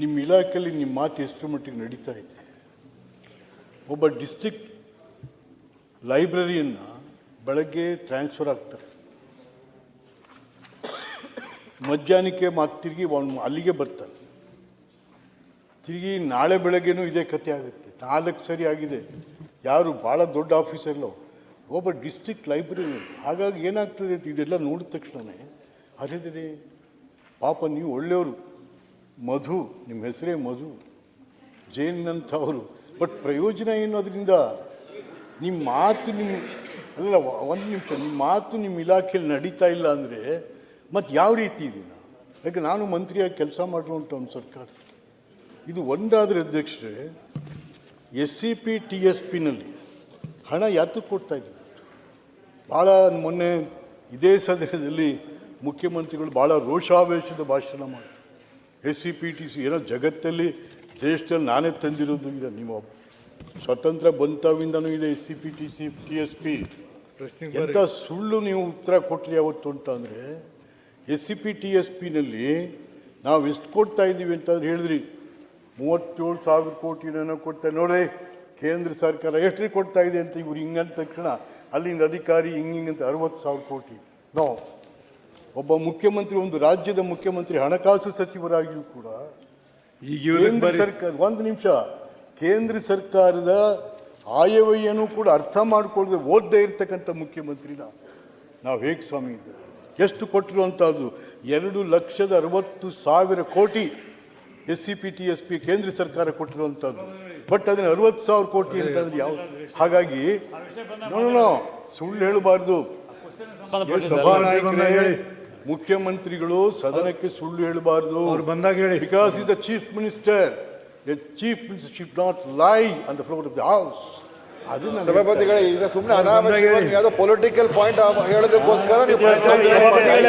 ನಿಮ್ಮ ಇಲಾಖೆಯಲ್ಲಿ ನಿಮ್ಮ ಮಾತು ಎಷ್ಟು ಮಟ್ಟಿಗೆ ನಡೀತಾ ಇದೆ? ಒಬ್ಬ ಡಿಸ್ಟಿಕ್ ಲೈಬ್ರರಿಯನ್ನು ಬೆಳಗ್ಗೆ ಟ್ರಾನ್ಸ್ಫರ್ ಆಗ್ತಾರೆ. ಮಧ್ಯಾಹ್ನಕ್ಕೆ ಮಾತು ತಿರುಗಿ ಅವನು ಅಲ್ಲಿಗೆ ಬರ್ತಾನೆ. ತಿರುಗಿ ನಾಳೆ ಬೆಳಗ್ಗೆನೂ ಇದೇ ಕತೆ ಆಗುತ್ತೆ. ನಾಲ್ಕು ಸರಿ ಆಗಿದೆ. ಯಾರು ಭಾಳ ದೊಡ್ಡ ಆಫೀಸಲ್ಲೋ ಒಬ್ಬ ಡಿಸ್ಟಿಕ್ ಲೈಬ್ರರಿ ಹಾಗಾಗಿ ಏನಾಗ್ತದೆ ಇದೆಲ್ಲ ನೋಡಿದ ತಕ್ಷಣವೇ ಅದೇ ಪಾಪ ನೀವು ಒಳ್ಳೆಯವರು. ಮಧು ನಿಮ್ಮ ಹೆಸರೇ ಮಧು. ಜೈನ್ನಂಥವರು ಬಟ್ ಪ್ರಯೋಜನ ಏನು ಅದರಿಂದ ನಿಮ್ಮ ಮಾತು ನಿಮ್ಮ ಅಲ್ಲ, ಒಂದು ನಿಮಿಷ ನಿಮ್ಮ ಮಾತು ನಿಮ್ಮ ಇಲಾಖೆಯಲ್ಲಿ ನಡೀತಾ ಇಲ್ಲ ಅಂದರೆ ಮತ್ತು ಯಾವ ರೀತಿ ಇದೀನ? ಯಾಕೆ ನಾನು ಮಂತ್ರಿಯಾಗಿ ಕೆಲಸ ಮಾಡಿರುವಂಥ ಒಂದು ಸರ್ಕಾರ. ಇದು ಒಂದಾದರೆ ಅಧ್ಯಕ್ಷರೇ S C P T S ಪಿನಲ್ಲಿ ಹಣ ಯಾತಕ್ಕೆ ಕೊಡ್ತಾ ಇದ್ದೀವಿ ಭಾಳ ಮೊನ್ನೆ ಇದೇ ಸದನದಲ್ಲಿ ಮುಖ್ಯಮಂತ್ರಿಗಳು ಭಾಳ ರೋಷಾವೇಶದ ಭಾಷಣ ಮಾಡಿದ್ರು S C P T C ಏನೋ ಜಗತ್ತಲ್ಲಿ ದೇಶದಲ್ಲಿ ನಾನೇ ತಂದಿರೋದು ಇದೆ ನಿಮ್ಮ ಸ್ವತಂತ್ರ ಬಂತವಿಂದನೂ ಇದೆ S C P T C T S P. ಎಂಥ ಸುಳ್ಳು ನೀವು ಉತ್ತರ ಕೊಟ್ಟರೆ ಯಾವತ್ತು ಅಂತ ಅಂದರೆ S C P T S ಪಿನಲ್ಲಿ ನಾವು ಎಷ್ಟು ಕೊಡ್ತಾ ಇದ್ದೀವಿ ಅಂತಂದ್ರೆ ಹೇಳಿದ್ರಿ ಮೂವತ್ತೇಳು ಸಾವಿರ ಕೋಟಿ ಏನೋ ಕೊಡ್ತಾ ನೋಡ್ರಿ ಕೇಂದ್ರ ಸರ್ಕಾರ ಎಷ್ಟು ಕೊಡ್ತಾ ಇದೆ ಅಂತ ಇವ್ರು ಹಿಂಗಂದ ತಕ್ಷಣ ಅಲ್ಲಿಂದ ಅಧಿಕಾರಿ ಹಿಂಗೆ ಹಿಂಗಂತ ಅರವತ್ತು ಸಾವಿರ ಕೋಟಿ. ನೋ. ಒಬ್ಬ ಮುಖ್ಯಮಂತ್ರಿ ಒಂದು ರಾಜ್ಯದ ಮುಖ್ಯಮಂತ್ರಿ ಹಣಕಾಸು ಸಚಿವರಾಗಿಯೂ ಕೂಡ ಈಗ ಕೇಂದ್ರ ಸರ್ಕಾರ ಒಂದು ನಿಮಿಷ. ಕೇಂದ್ರ ಸರ್ಕಾರದ ಆಯವ್ಯಯನೂ ಕೂಡ ಅರ್ಥ ಮಾಡಿಕೊಳ್ಳದೆ ಓದ್ದೇ ಇರ್ತಕ್ಕಂಥ ಮುಖ್ಯಮಂತ್ರಿನ ನಾವು ಹೇಗೆ ಸ್ವಾಮಿ ಎಷ್ಟು ಕೊಟ್ಟಿರುವಂಥದ್ದು ಎರಡು ಲಕ್ಷದ ಅರವತ್ತು ಸಾವಿರ ಕೋಟಿ S C P T S P ಕೇಂದ್ರ ಸರ್ಕಾರ ಕೊಟ್ಟಿರುವಂಥದ್ದು ಬಟ್ ಅದನ್ನ ಅರವತ್ತು ಸಾವಿರ ಕೋಟಿ ಅಂತಂದ್ರೆ ಯಾವ ಹಾಗಾಗಿ ನೋ ನೋ, ನೋ ಸುಳ್ಳು ಹೇಳಬಾರ್ದು. ಸಭಾನಾಯಕರೇ ಮುಖ್ಯಮಂತ್ರಿಗಳು ಸದನಕ್ಕೆ ಸುಳ್ಳು ಹೇಳಬಾರದು. ಅವ್ರು ಬಂದಾಗ ಹೇಳಿ. Because is the chief minister the chief ministership not lie on the floor of the house ಅದು ನಾನು ಸಭಾಪತಿಗಳೇ ಈಗ ಸುಮ್ಮನೆ ಅನಾವಶ್ಯಕವಾಗಿ ಯಾವುದೋ ಪೊಲಿಟಿಕಲ್ ಪಾಯಿಂಟ್ ಹೇಳೋದಕ್ಕೋಸ್ಕರ ನೀವು ಪ್ರಯತ್ನ ಮಾಡ್ತಾ ಇಲ್ಲ.